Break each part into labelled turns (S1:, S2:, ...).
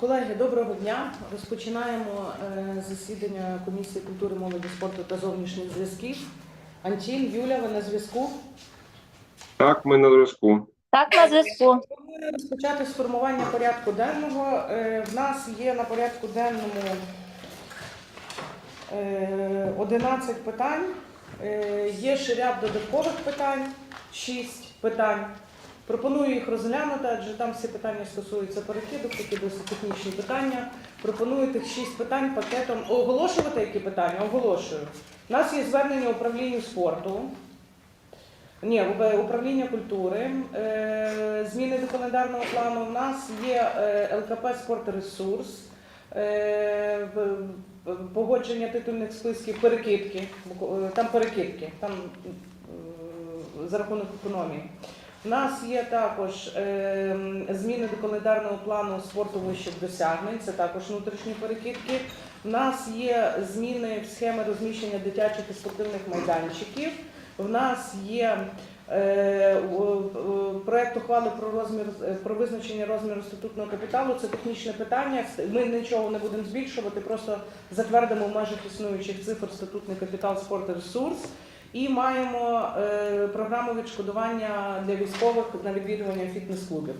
S1: Колеги, доброго дня. Розпочинаємо е, засідання комісії культури, молоді, спорту та зовнішніх зв'язків. Антін, Юля, ви на зв'язку.
S2: Так, ми на зв'язку.
S3: Так, на зв'язку.
S1: Розпочати з формування порядку денного. Е, В нас є на порядку денному е, 11 питань. Е, Є ще ряд додаткових питань, 6 питань. Пропоную їх розглянути, адже там всі питання стосуються перекидок, такі досить технічні питання. Пропоную тих 6 питань пакетом. Оголошувати які питання? Оголошую. У нас є звернення управлінню спорту. Ні, управління культури, е, зміни до календарного плану. У нас є е, ЛКП «Спортресурс», е, погодження титульних списків, перекидки. Е, Там перекидки, там е, за рахунок економії. У нас є також е, зміни до календарного плану спорту вищих досягнень, це також внутрішні перекидки. У нас є зміни в схеми розміщення дитячих і спортивних майданчиків. В нас є е, у- у- проект ухвали про розмір про визначення розміру статутного капіталу. Це технічне питання. Ми нічого не будемо збільшувати, просто затвердимо в межах існуючих цифр статутний капітал спорт ресурс. І маємо е, програму відшкодування для військових на відвідування фітнес-клубів.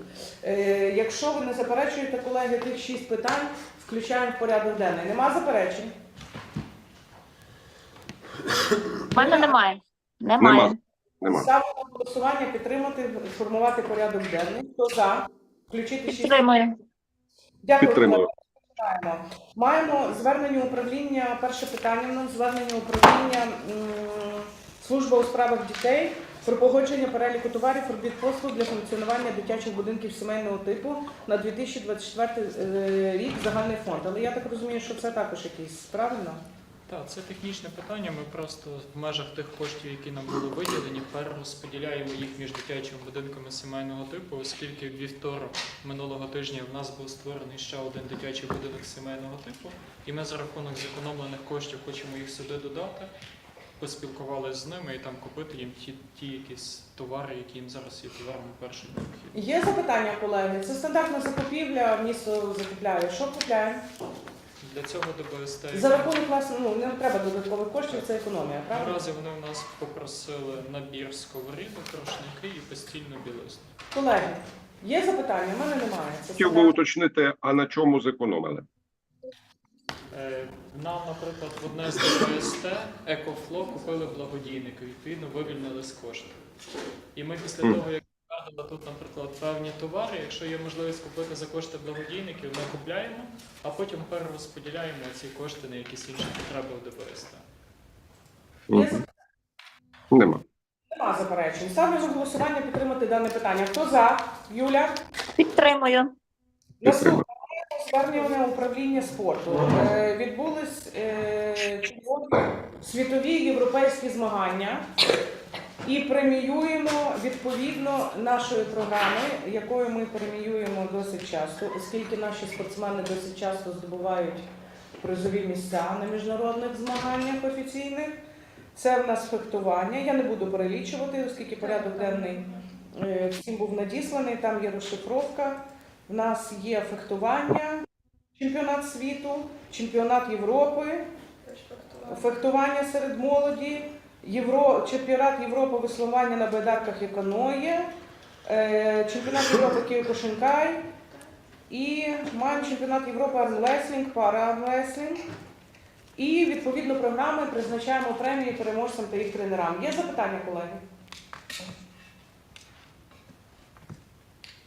S1: Е, якщо ви не заперечуєте, колеги, тих шість питань включаємо в порядок денний. Нема заперечень?
S3: У мене немає. Немає.
S2: Нема.
S1: Ставлю на голосування підтримати, формувати порядок денний. Хто за? Включити шість.
S3: Підтримую.
S1: Дякую.
S2: Підтримую.
S1: Маємо звернення управління. Перше питання у нас звернення управління м, служба у справах дітей про погодження переліку товарів робіт послуг для функціонування дитячих будинків сімейного типу на 2024 е, рік загальний фонд. Але я так розумію, що це також якийсь правильно.
S4: Так, це технічне питання. Ми просто в межах тих коштів, які нам були виділені, перерозподіляємо їх між дитячими будинками сімейного типу, оскільки в вівторок минулого тижня в нас був створений ще один дитячий будинок сімейного типу, і ми за рахунок зекономлених коштів хочемо їх сюди додати. Поспілкувалися з ними і там купити їм ті, ті якісь товари, які їм зараз є товарами першої необхідності.
S1: Є запитання, колеги? Це стандартна закупівля, місто закупляє. Що купляє?
S4: Для цього ДБСТ
S1: За рахунок власне, ну не треба додаткових коштів, це економія, правда?
S4: наразі вони у нас попросили набір сковорідок, рушники і постільну білизну.
S1: Колеги, є запитання? У мене немає. Це
S2: Хотів би уточнити, а на чому зекономили?
S4: Е, Нам, наприклад, в одне з ДПСТ Екофло купили благодійники, відповідно, вивільнили з коштів. І ми після того, як вкладали тут, наприклад, певні товари, якщо є можливість купити за кошти благодійників, ми купляємо, а потім перерозподіляємо ці кошти на якісь інші потреби в ДПСТ.
S2: Нема.
S1: Нема заперечень. Ставлю на голосування підтримати дане питання. Хто за? Юля?
S3: Підтримую.
S1: Наступне звернення управління спорту. Е, відбулись е, світові європейські змагання. І преміюємо відповідно нашої програми, якою ми преміюємо досить часто, оскільки наші спортсмени досить часто здобувають призові місця на міжнародних змаганнях офіційних. Це в нас фехтування. Я не буду перелічувати, оскільки порядок денний е, всім був надісланий. Там є розшифровка. В нас є фехтування, чемпіонат світу, чемпіонат Європи, фехтування серед молоді, Євро, чемпіонат Європи веслування на байдарках і каноє, е, чемпіонат Європи Київ-Кошенкай і маємо чемпіонат Європи армлеслінг, пара-армлеслінг. І відповідно програми призначаємо премії переможцям та їх тренерам. Є запитання, колеги?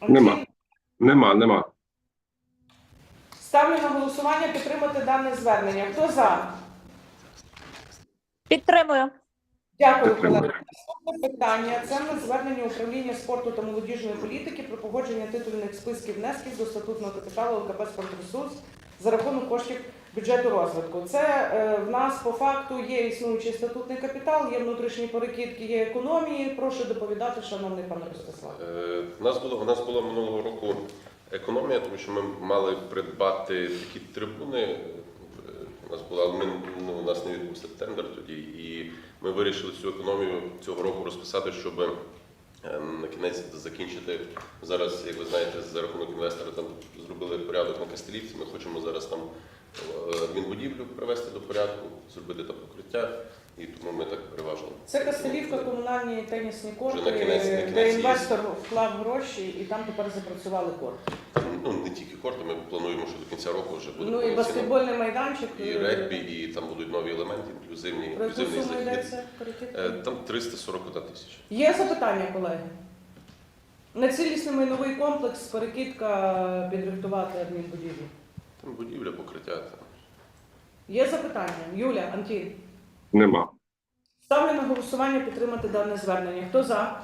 S2: Нема. Нема, нема.
S1: Ставлю на голосування підтримати дане звернення. Хто за?
S3: Підтримую.
S1: Дякую, колеги. Наступне питання це в нас звернення управління спорту та молодіжної політики про погодження титульних списків внесків до статутного капіталу ЛКП «Спортресурс» за рахунок коштів бюджету розвитку. Це е, в нас по факту є існуючий статутний капітал, є внутрішні перекидки, є економії. Прошу доповідати, шановний пане Ростислав.
S5: Е, У нас було у нас була минулого року економія, тому що ми мали придбати такі трибуни. У нас була, ми ну, у нас не відбувся тендер тоді, і ми вирішили цю економію цього року розписати, щоб е, на кінець закінчити. Зараз, як ви знаєте, за рахунок інвестора там зробили порядок на Кастелівці. Ми хочемо зараз там е, адмінбудівлю привести до порядку, зробити там покриття, і тому ми так переважно.
S1: Це Кастелівка, комунальні тенісні корти,
S5: на кінець- на кінець
S1: де
S5: є.
S1: інвестор вклав гроші і там тепер запрацювали корти.
S5: Ну не тільки корти, ми плануємо, що до кінця року вже буде
S1: Ну і баскетбольний майданчик.
S5: і регбі, і там будуть нові елементи, інклюзивні,
S1: Про яку
S5: інклюзивний
S1: суму йдеться? перекидка?
S5: Е, Там 341 тисяч.
S1: Є запитання, колеги? На цілісний майновий комплекс перекидка підрихтувати адмінбудівлі.
S5: Там будівля, покриття. Там.
S1: Є запитання? Юля, Антін.
S2: Нема.
S1: Ставлю на голосування підтримати дане звернення. Хто за?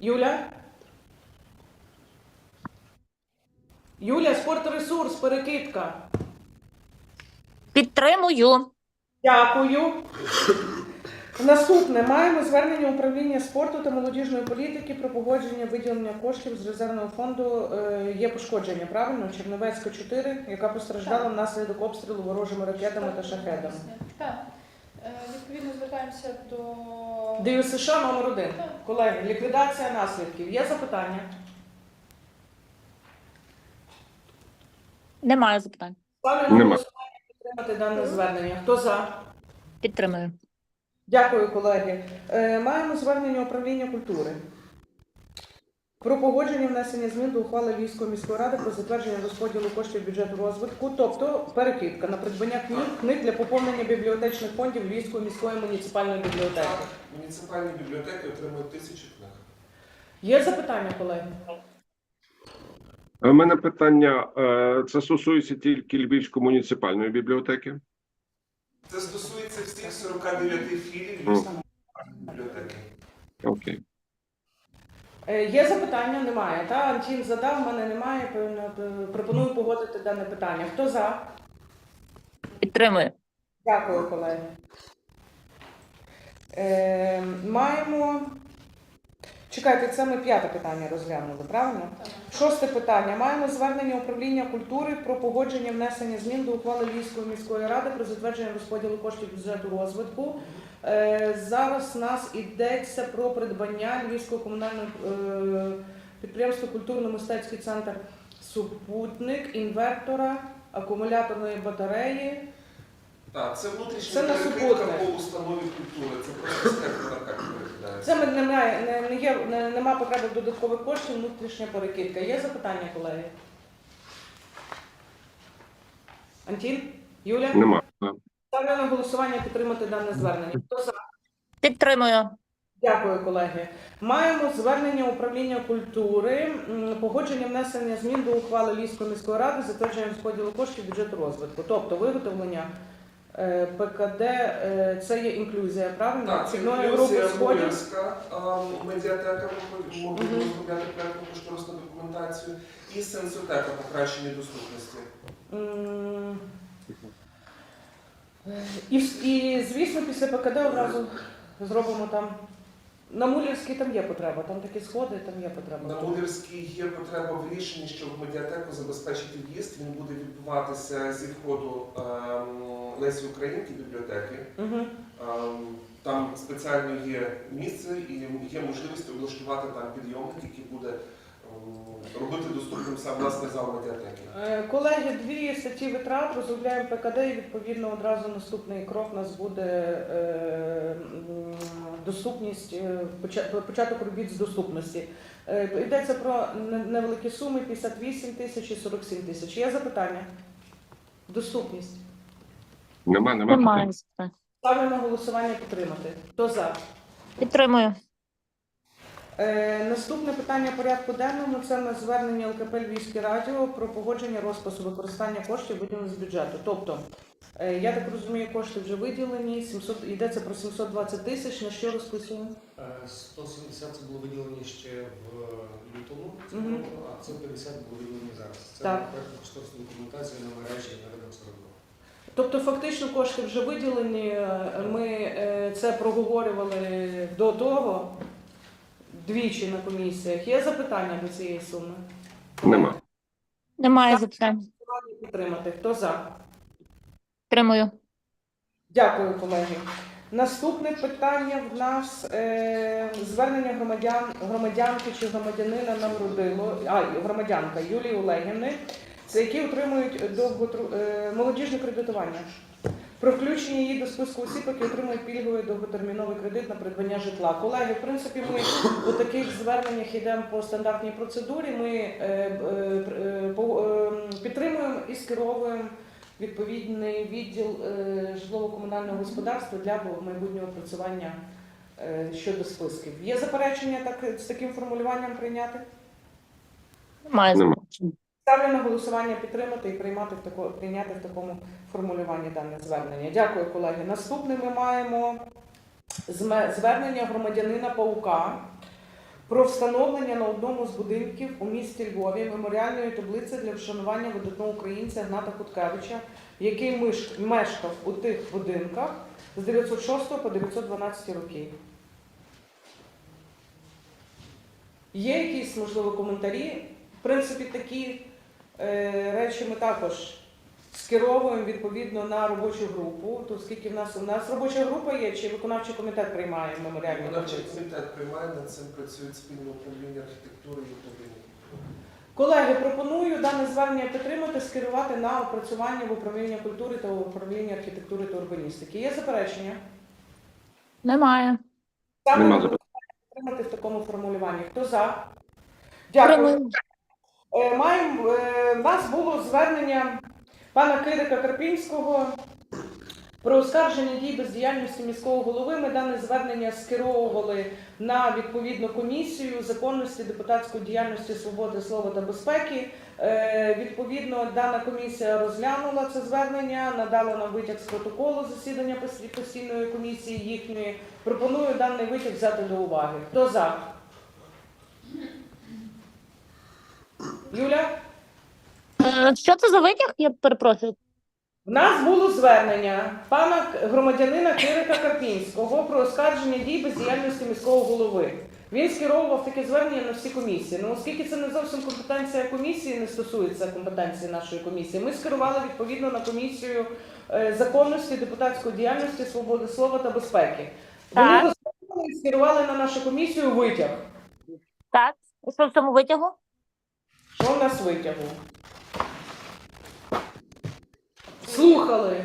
S1: Юля? Юля, спортресурс, перекидка.
S3: Підтримую.
S1: Дякую. Наступне маємо звернення управління спорту та молодіжної політики про погодження виділення коштів з резервного фонду. Е, Є пошкодження, правильно? Черновецька 4, яка постраждала внаслідок обстрілу ворожими ракетами та шахедами.
S6: Так. Е, Відповідно, звертаємося до
S1: Дію США номер 1 Колеги, ліквідація наслідків. Є запитання?
S3: Немає запитань.
S1: Ставлю на
S2: Нема.
S1: голосування підтримати дане звернення. Хто за?
S3: Підтримую.
S1: Дякую, колеги. Е, Маємо звернення управління культури. Про погодження внесення змін до ухвали Львівської міської ради про затвердження розподілу коштів бюджету розвитку, тобто перекидка на придбання книг, книг для поповнення бібліотечних фондів Львівської міської муніципальної бібліотеки.
S7: Муніципальні бібліотеки отримують тисячі книг.
S1: Є запитання, колеги?
S2: У мене питання: е, це стосується тільки Львівської муніципальної бібліотеки.
S7: Це стосується всіх 49 філій Львівської бібліотеки.
S2: Окей.
S1: Е, Є запитання? Немає. Та Антін задав, в мене немає. Певно, Пропоную погодити дане питання. Хто за?
S3: Підтримую.
S1: Дякую, колеги. Е, маємо. Чекайте, це ми п'яте питання розглянули, правильно? Шосте питання. Маємо звернення управління культури про погодження внесення змін до ухвали Львівської міської ради про затвердження розподілу коштів бюджету розвитку. Е, зараз нас йдеться про придбання Львівського комунального е, підприємства культурно-мистецький центр Супутник, інвертора, акумуляторної батареї.
S7: Так, це внутрішня
S1: Це на
S7: по установі культури. Це просто спектр так перекидається.
S1: Це ми- немає, не, не є, не, нема потреби в додаткових коштів, внутрішня перекидка. Є запитання, колеги? Антін? Юля?
S2: Нема.
S1: Ставлю на голосування підтримати дане звернення. Хто за?
S3: Підтримую.
S1: Дякую, колеги. Маємо звернення управління культури, м, погодження внесення змін до ухвали Львівської міської ради, затвердження розподілу коштів бюджету розвитку. Тобто виготовлення ПКД, е, це є інклюзія, правильно?
S7: Так, це
S1: Цільної групи
S7: інклюзія
S1: сходів.
S7: Мулярська а, медіатека, ми розробляти проєктну кошторисну документацію, і сенсотека покращення доступності.
S1: М, І, і звісно, після ПКД одразу зробимо там. На Мулівській там є потреба, там такі сходи, там є потреба.
S7: На Мулівській є потреба в рішенні, щоб медіатеку забезпечити в'їзд. Він буде відбуватися зі входу ем, Лесі Українки бібліотеки.
S1: Угу.
S7: Ем, Там спеціально є місце і є можливість облаштувати там підйомник, який буде робити доступним сам власне зал медіатеки.
S1: Е, Колеги, дві статті витрат розробляємо ПКД і відповідно одразу наступний крок у нас буде е, доступність, е, початок робіт з доступності. Йдеться про невеликі суми 58 тисяч і 47 тисяч. Є запитання? Доступність.
S2: Нема, нема.
S3: Немає.
S1: Ставлю на голосування підтримати. Хто за?
S3: Підтримую.
S1: Е, наступне питання порядку денному це на звернення ЛКП Львівське радіо про погодження розпису використання коштів виділених з бюджету. Тобто, е, я так розумію, кошти вже виділені, 700, йдеться про 720 тисяч, на що розписуємо?
S8: Е, 170 це було виділені ще в лютому,
S1: Мгм.
S8: року, а це 50 було виділені зараз. Це
S1: Так.
S8: проєктна кошторисна документація на мережі на ринок 42.
S1: Тобто, фактично кошти вже виділені, е, ми е, це проговорювали до того, двічі на комісіях. Є запитання до цієї суми?
S2: Нема.
S3: Немає запитань.
S1: Підтримати. Хто за?
S3: Підтримую.
S1: Дякую, колеги. Наступне питання в нас е, звернення громадян, громадянки чи громадянина Наврудило, а громадянка Юлії Олегівни, це які отримують довготру, е, молодіжне кредитування. Про включення її до списку осіб, які отримують пільговий довготерміновий кредит на придбання житла. Колеги, в принципі, ми у таких зверненнях йдемо по стандартній процедурі. Ми е, е, е, по- е, підтримуємо і скеровуємо відповідний відділ е, житлово-комунального господарства для майбутнього опрацювання е, щодо списків. Є заперечення так з таким формулюванням прийняти?
S3: Немає заперечень.
S1: Ставлю на голосування підтримати і приймати в тако, прийняти в такому формулюванні дане звернення. Дякую, колеги. Наступне ми маємо звернення громадянина Паука про встановлення на одному з будинків у місті Львові меморіальної таблиці для вшанування видатного українця Гната Хуткевича, який мешкав у тих будинках з 906 по 912 роки. Є якісь, можливо, коментарі? В принципі, такі речі ми також скеровуємо відповідно на робочу групу. То оскільки в нас у нас робоча група є, чи виконавчий комітет приймає меморіальні
S7: Виконавчий
S1: таблиці?
S7: комітет приймає над цим працюють спільне управління архітектури і управління.
S1: Колеги, пропоную дане звернення підтримати, скерувати на опрацювання в управління культури та управління архітектури та урбаністики. Є заперечення?
S3: Немає.
S1: Ставлю
S2: Нема
S1: підтримати в такому формулюванні. Хто за? Дякую.
S3: Підтримую.
S1: Е, Маємо, е, в нас було звернення пана Кирика Карпінського про оскарження дій бездіяльності міського голови. Ми дане звернення скеровували на відповідну комісію законності депутатської діяльності, свободи слова та безпеки. Е, Відповідно, дана комісія розглянула це звернення, надала нам витяг з протоколу засідання пос- постійної комісії їхньої. Пропоную даний витяг взяти до уваги. Хто за? Юля?
S3: Е, Що це за витяг? Я перепрошую.
S1: В нас було звернення пана громадянина Кирика Карпінського про оскарження дій бездіяльності міського голови. Він скеровував таке звернення на всі комісії. Ну, оскільки це не зовсім компетенція комісії, не стосується компетенції нашої комісії, ми скерували відповідно на комісію е, законності, депутатської діяльності, свободи слова та безпеки. Вони
S3: Так.
S1: і скерували на нашу комісію витяг.
S3: Так. Що в цьому витягу?
S1: Що в нас витягу? Слухали.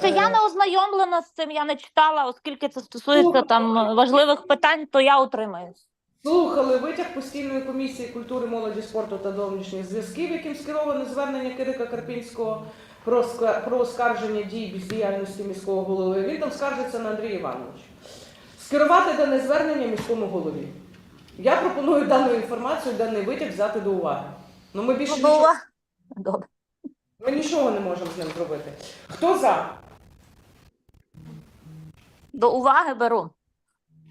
S3: Це я не ознайомлена з цим, я не читала, оскільки це стосується там важливих питань, то я утримаюсь.
S1: Слухали витяг постійної комісії культури, молоді, спорту та зовнішніх зв'язків, яким скероване звернення Кирика Карпінського про, ска- про оскарження дій бездіяльності міського голови. Він там скаржиться на Андрія Івановича. Скерувати дане звернення міському голові. Я пропоную дану інформацію, даний витяг взяти до уваги. Ну ми більше
S3: Ну,
S1: нічого.
S3: Добре.
S1: ми нічого не можемо з ним зробити. Хто за?
S3: До уваги беру.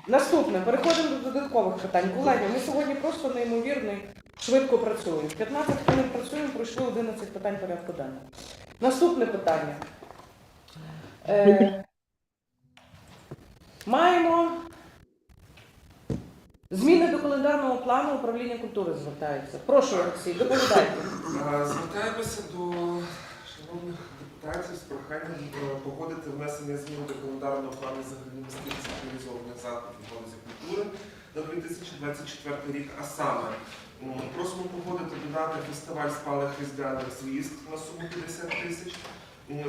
S1: Наступне, переходимо до додаткових питань. Колеги, ми сьогодні просто неймовірно швидко працюємо. 15 хвилин працюємо, пройшли 11 питань порядку денного. Наступне питання. Е, маємо зміни до календарного плану управління культури звертаються. Прошу, Олексій, доповідайте.
S7: Звертаємося до шановних депутатів з проханням е, погодити внесення змін до календарного плану загальноміських централізованих заходів галузі культури на 2024 рік, а саме просимо погодити додати фестиваль спалих різдвяних звістк на суму 50 тисяч.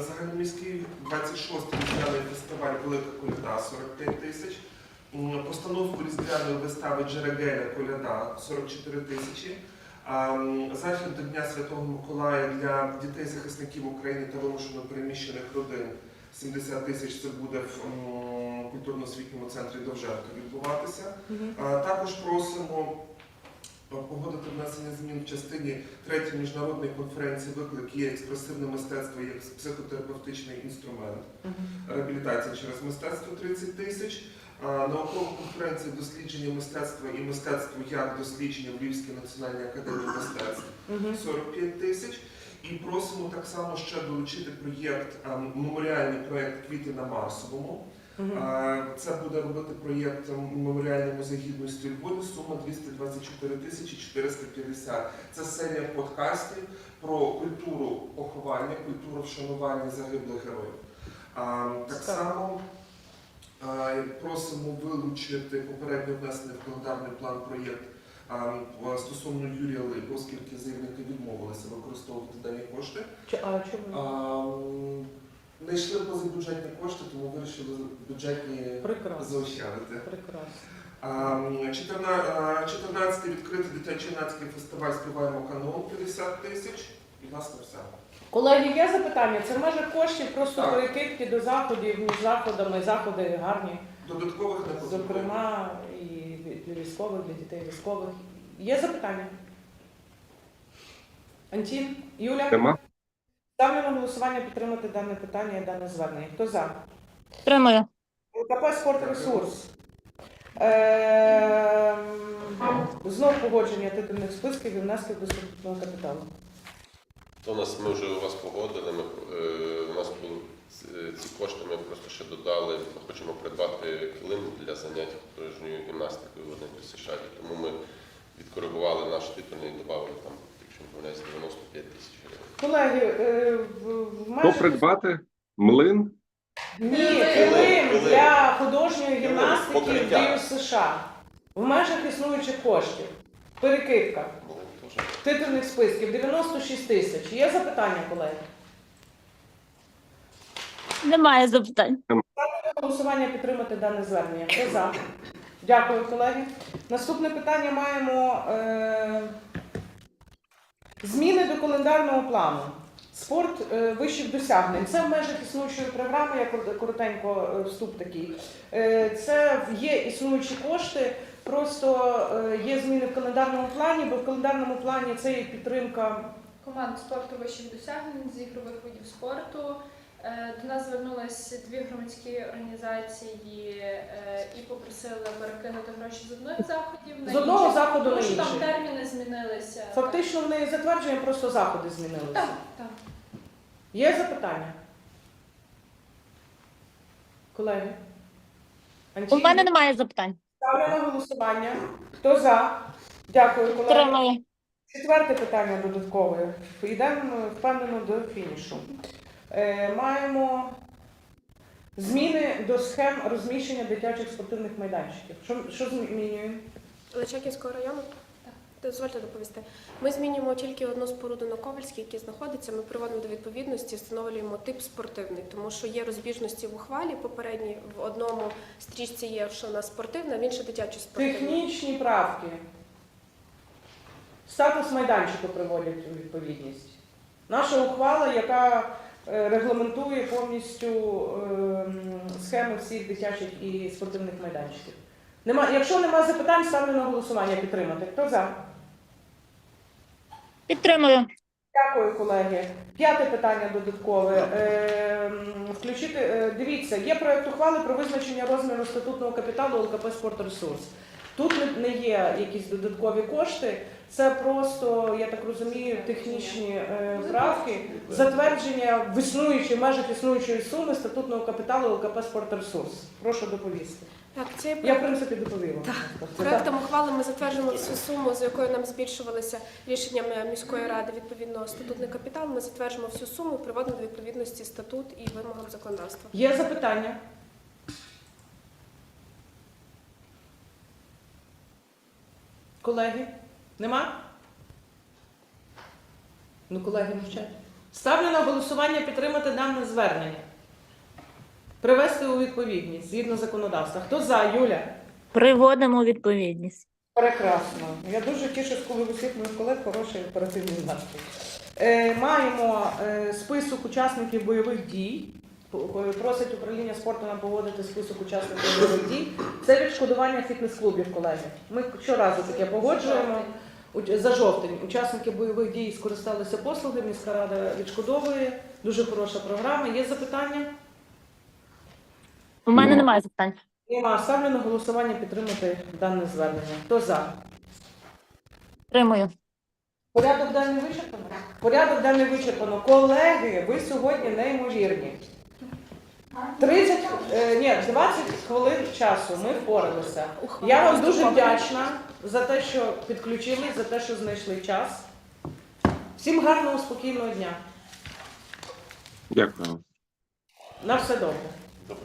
S7: Загальноміський 26-й різдвяний фестиваль Велика Коляда 45 тисяч. Постановку різдвяної вистави Джерегеля Коляда 44 тисячі. Захід до Дня Святого Миколая для дітей захисників України та вимушено переміщених родин 70 тисяч це буде в культурно-освітньому центрі Довженка відбуватися. Також просимо е, погодити внесення змін в частині третьої міжнародної конференції виклик є експресивне мистецтво як психотерапевтичний інструмент. Реабілітація через мистецтво 30 тисяч. А, Наукова конференція дослідження мистецтва і мистецтво як дослідження в Львівській національній академії мистецтв 45 тисяч. І просимо так само ще долучити проєкт, меморіальний проєкт Квіти на Марсовому. Це буде робити проєкт ем, меморіальний музей гідності Львові, сума 224 тисячі 450. Це серія подкастів про культуру поховання, культуру вшанування загиблих героїв. Так само просимо вилучити попередньо внесений в календарний план проєкт стосовно Юрія Липа, оскільки заявники відмовилися використовувати дані кошти.
S1: Чи, а чому?
S7: Не йшли позабюджетні кошти, тому вирішили бюджетні
S1: Прекрасно.
S7: заощадити.
S1: Прекрасно.
S7: А, м, 14 а, 14 відкритий дитячо-юнацький фестиваль співаємо канон 50 тисяч. І власне все.
S1: Колеги, є запитання? Це в межах коштів, просто
S7: Так.
S1: перекидки до заходів, між заходами, заходи гарні.
S7: Додаткових не потребує.
S1: Зокрема, і для військових, для дітей військових. Є запитання? Антін, Юля,
S2: Нема?
S1: ставлю на голосування підтримати дане питання і дане звернення. Хто за?
S3: Підтримую.
S1: ЛКП «Спортресурс». Ем, Знов погодження титульних списків і внесків до статутного капіталу.
S5: То у нас ми вже у вас погодили. Ми е, у нас ці- ці кошти. Ми просто ще додали. Ми хочемо придбати килим для занять художньою гімнастикою в одній США. Тому ми відкоригували наш титульний і додали там, якщо не помиляюсь, 95 тисяч гривень.
S1: Колеги, е, в,
S2: Хто придбати? Млин?
S1: Ні,
S6: Килим.
S1: для художньої гімнастики в Дію США. В межах існуючих коштів. Перекидка. Титульних списків 96 тисяч. Є запитання, колеги?
S3: Немає запитань.
S1: Голосування підтримати дане звернення. Хто за? Дякую, колеги. Наступне питання маємо е, зміни до календарного плану. Спорт е, вищих досягнень. Це в межах існуючої програми, я кор- коротенько е, вступ такий. Е, це є існуючі кошти, просто е, є зміни в календарному плані, бо в календарному плані це є підтримка
S6: команд спорту вищих досягнень з ігрових видів спорту. Е, До нас звернулись дві громадські організації е, і попросили перекинути гроші з одних заходів
S1: З одного
S6: інші,
S1: заходу
S6: тому
S1: на
S6: що там терміни змінилися.
S1: Фактично в неї затвердження, просто заходи змінилися.
S6: Так, так.
S1: Є запитання? Колеги?
S3: У мене немає запитань.
S1: ставлю на голосування. Хто за? Дякую, колеги.
S3: Підтримую.
S1: Четверте питання додаткове. Йдемо впевнено до фінішу. Е, маємо зміни до схем розміщення дитячих спортивних майданчиків. Що, що змінюємо?
S9: Личаківського району? Дозвольте доповісти. Ми змінюємо тільки одну споруду на Ковальській, яка знаходиться. Ми приводимо до відповідності, встановлюємо тип спортивний, тому що є розбіжності в ухвалі. Попередній в одному стрічці є, що вона спортивна, в іншій дитячо спортивна.
S1: Технічні правки. Статус майданчику приводять у відповідність. Наша ухвала, яка регламентує повністю ем, схеми всіх дитячих і спортивних майданчиків. Нема, якщо немає запитань, ставлю на голосування підтримати. Хто за?
S3: Підтримую.
S1: Дякую, колеги. П'яте питання додаткове. Ем, Включити, е, дивіться, є проект ухвали про визначення розміру статутного капіталу ЛКП «Спортресурс». Тут не- є якісь додаткові кошти, це просто, я так розумію, технічні е, затвердження в існуючій в межах існуючої суми статутного капіталу ЛКП «Спортресурс». Прошу доповісти.
S9: Так, цей
S1: Я, в принципі, доповіла. Так.
S9: проектом ухвали ми затверджуємо всю суму, з якою нам збільшувалися рішенням міської ради відповідно статутний капітал. Ми затверджуємо всю суму, приводимо до відповідності статут і вимогам законодавства.
S1: Є запитання? Колеги? Нема? Ну, колеги мовчать. Ставлю на голосування підтримати дане звернення. Привести у відповідність згідно законодавства. Хто за, Юля?
S3: Приводимо у відповідність.
S1: Прекрасно. Я дуже тішусь, коли у всіх моїх колег хороший оперативний настрій. Е, маємо е, список учасників бойових дій. Просить управління спорту нам погодити список учасників бойових дій. Це відшкодування фітнес-клубів, колеги. Ми щоразу таке погоджуємо. За жовтень учасники бойових дій скористалися послуги, міська рада відшкодовує. Дуже хороша програма. Є запитання?
S3: У мене
S2: Ну.
S3: немає запитань.
S1: Нема. Ставлю на голосування підтримати дане звернення. Хто за?
S3: Підтримую.
S1: Порядок денний вичерпано? Порядок денний вичерпано. Колеги, ви сьогодні неймовірні. 30, е, ні, 20 хвилин часу ми впоралися. Я вам дуже вдячна за те, що підключили, за те, що знайшли час. Всім гарного, спокійного дня.
S2: Дякую.
S1: На все добре.
S5: Добре.